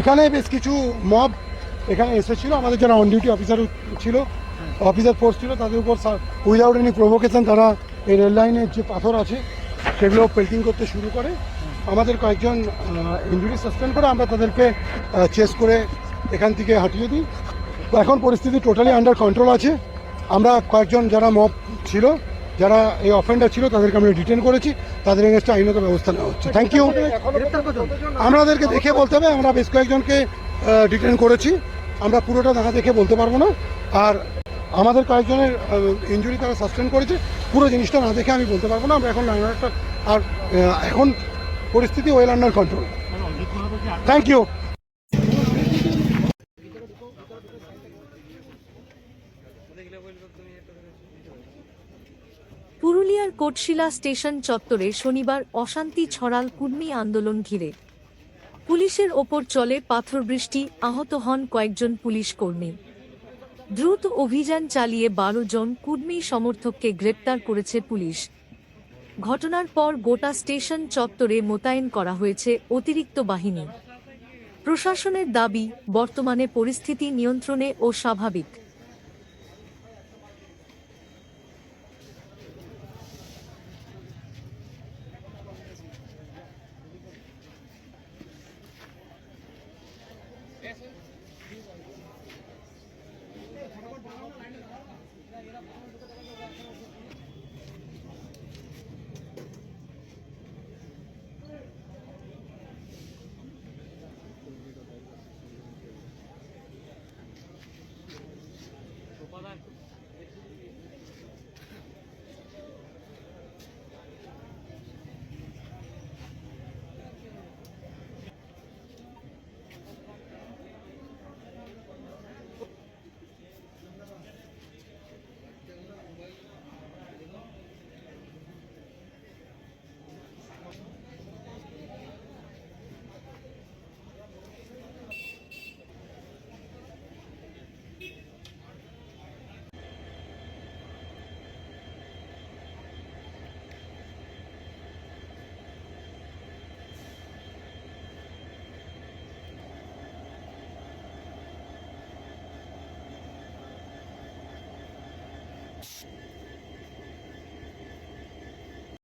এখানে বেশ কিছু মব এখানে এসেছিল, আমাদের যারা অন ডিউটি অফিসার ছিল অফিসার ফোর্স ছিল, তাদের উপর উইদাউট এনি প্রভোকেশন তারা এই রেল লাইনের যে পাথর আছে, সেগুলো পেল্টিং করতে শুরু করে। আমাদের কয়েকজন ইঞ্জুরি সাসপেন্ড করে, আমরা তাদেরকে চেস করে এখান থেকে হাঁটিয়ে দিই। এখন পরিস্থিতি টোটালি আন্ডার কন্ট্রোল আছে। আমরা কয়েকজন যারা মব ছিল যারা এই অফেন্ডার ছিল তাদেরকে আমরা ডিটেন করেছি। তাদের এগেনস্টে আইনত ব্যবস্থা নেওয়া হচ্ছে। থ্যাংক ইউ আমাদেরকে দেখে বলতে হবে আমরা বেশ কয়েকজনকে ডিটেন করেছি। আমরা পুরোটা দেখা দেখে বলতে পারব না। আর আমাদের কয়েকজনের ইঞ্জুরি তারা সাসপেন্ড করেছে। পুরো জিনিসটা না দেখে আমি বলতে পারব না। আমরা এখন একটা আর এখন পরিস্থিতি well under control thank you পুরুলিয়ার কোটশিলা স্টেশন চত্বরে শনিবার অশান্তি ছড়াল কুর্মী আন্দোলন ঘিরে। পুলিশের ওপর চলে পাথর বৃষ্টি, আহত হন কয়েকজন পুলিশ কর্মী। দ্রুত অভিযান চালিয়ে বারো জন কুর্মী সমর্থককে গ্রেপ্তার করেছে পুলিশ। ঘটনার পর গোটা স্টেশন চত্বরে মোতায়েন করা হয়েছে অতিরিক্ত বাহিনী। প্রশাসনের দাবি, বর্তমানে পরিস্থিতি নিয়ন্ত্রণে ও স্বাভাবিক।